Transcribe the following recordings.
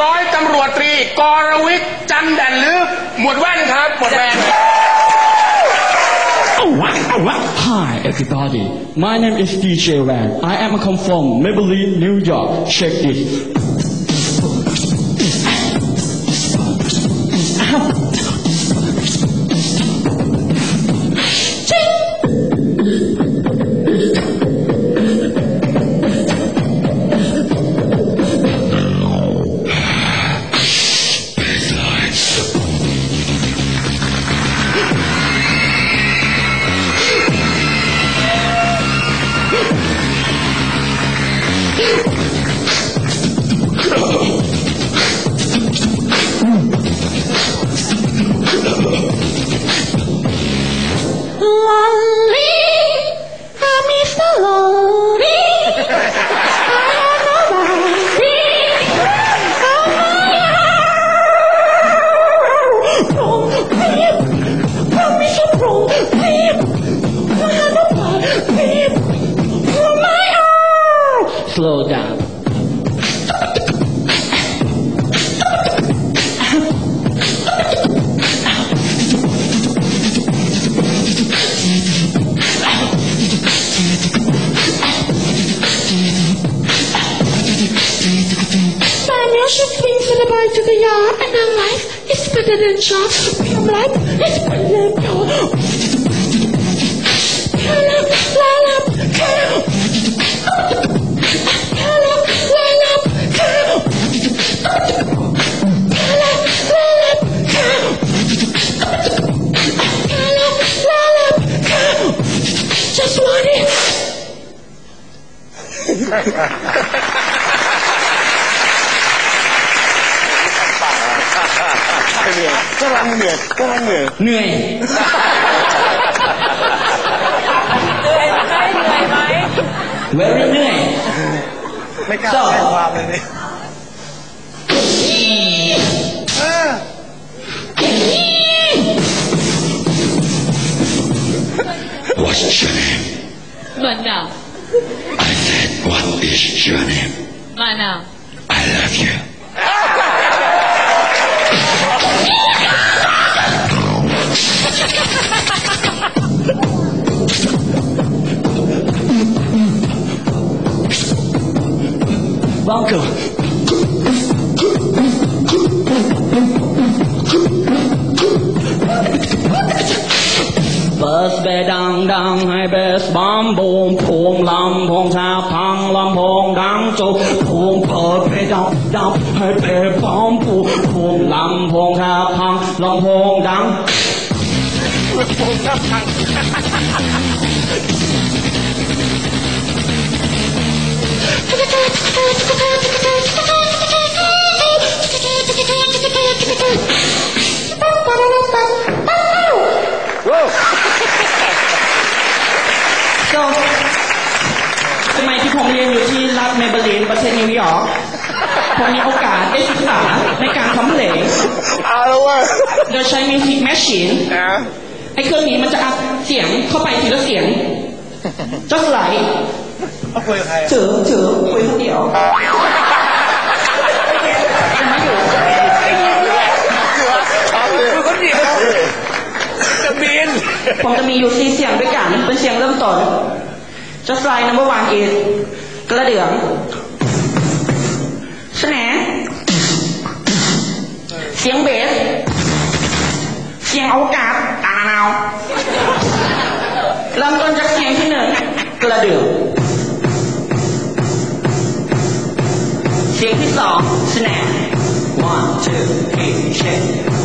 ร้อยตำรวจตรีกรวิทย์จันแดนลือหมวดแว่นครับหมวดแว่น Hi everybody, my name is DJ Wan. I am come from Maybelline, New York. Check this. The yard, and our life is better than jobs. Pure life is better than pure. กำลังเหนื่อยกำลังเหนื่อยเหนื่อย very เหนื่อยไม่กล้า So แจ้งความเลยนี่ What's your name? Mana, I said, what is your name? mana. I love you. Welcome. Bus bê đăng đăng hai bê bám bùm phùm lâm phong xa thăng lâm phong đăng chụp phùm phở bê đăng đăng hai bê bám phùm phùm lâm phong xa thăng lâm phong đăng phùm lâm phong đăng นประเทศนิวยอร์กผมมีโอกาสได้ศึกษาในการทำเพลงเอาแล้วเว้ยโดยใช้มิวสิกแมชชีนนะไอ้เครื่องนี้มันจะอัดเสียงเข้าไปทีละเสียง just like เขาคุยกับใครเจอเจอคุยคนเดียวยังไม่อยู่คือคนเดียวจะบินผมจะมีอยู่สี่เสียงด้วยกัน เป็นเสียงเริ่มต้น just like number one is กระเดื่อง เสียงเบส เสียงอวกาศตาหนาวเริ่มต้นจากเสียงที่หนึ่งกระเดื่องเสียงที่สองสแหน one two three check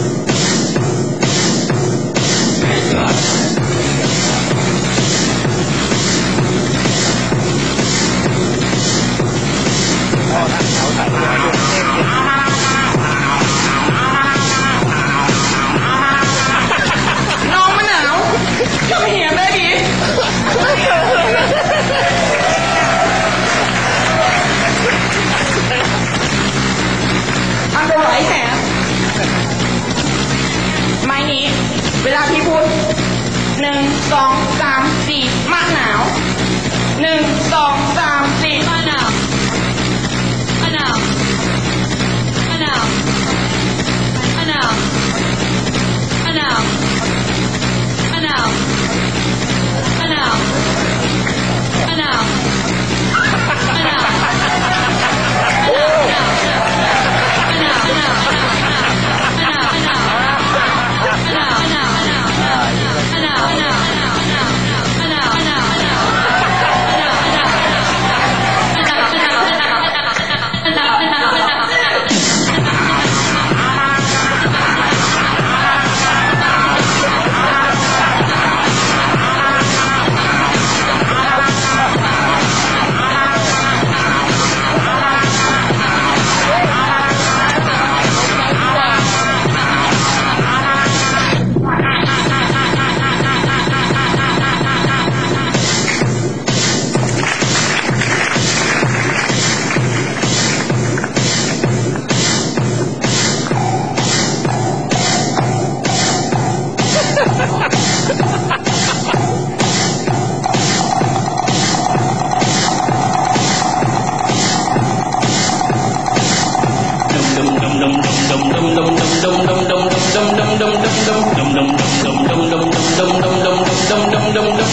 dum dum dum dum dum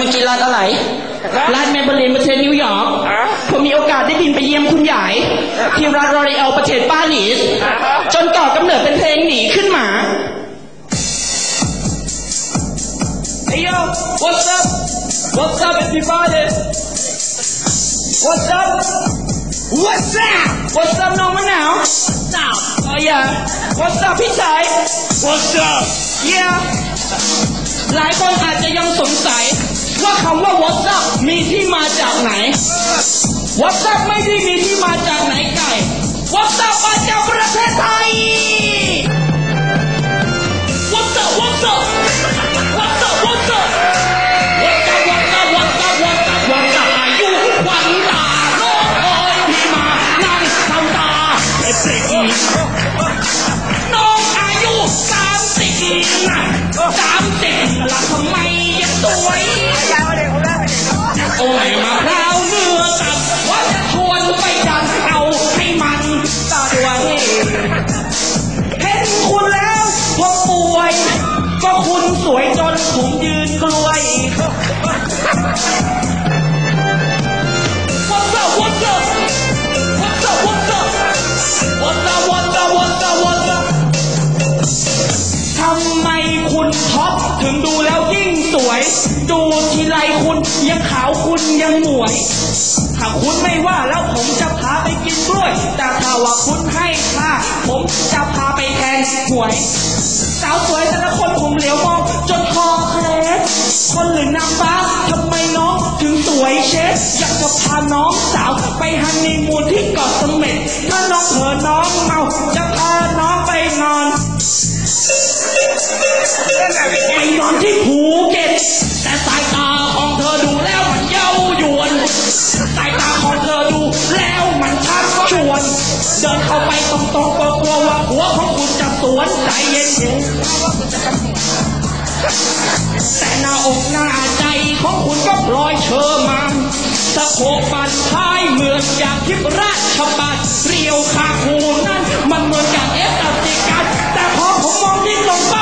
รัฐเมื่อกี้รัฐอะไรรัฐเมเบอร์ลินประเทศนิวยอร์ก ผมมีโอกาสได้บินไปเยี่ยมคุณยายที่รัฐรอริเอลประเทศปารีส จนก่อกำเนิดเป็นเพลงหนีขึ้นมา Hey yo, what's up? What's up everybody? What's up? What's up? What's up น้องมะนาว What's up? Oh yeah. What's up พี่ชาย What's up? Yeah. หลายคนอาจจะยังสงสัย ว่าคำว่า What's up มีที่มาจากไหน What's up ไม่ได้มีที่มาจากไหนไก่ What's up มาจากประเทศไทย What's up คุณท็อปถึงดูแล้วยิ่งสวย ดูทีไรคุณยังขาวคุณยังหมวย ถ้าคุณไม่ว่าแล้วผมจะพาไปกินกล้วย แต่ถ้าว่าคุณให้ค่าผมจะพาไปแทนหวย สาวสวยแต่ละคนผมเหลียวมองจนคอเคล็ดคนหรือนางฟ้าทำไมน้องถึงสวยเช็ดอยากจะพาน้องสาวไปฮันนีมูนที่เกาะเสม็ดถ้าน้องเผลอน้องเมาจะพาน้อง ไปนอนที่ภูเก็ตแต่สายตาของเธอดูแล้วมันเย้ายวนสายตาของเธอดูแล้วมันชักชวน เดินเข้าไปตรงๆกลัวว่าหัวของคุณจะสวนใจเย็นเย็นแต่หน้าอกหน้าใจของคุณก็ปล่อยเชอมาสะโพกปันท้ายเหมือนอย่างทิพราชบัตรเรียวขาคูนั้นมันเหมือนกับเอฟตัดติกันแต่พอผมมองดิ้นลงไป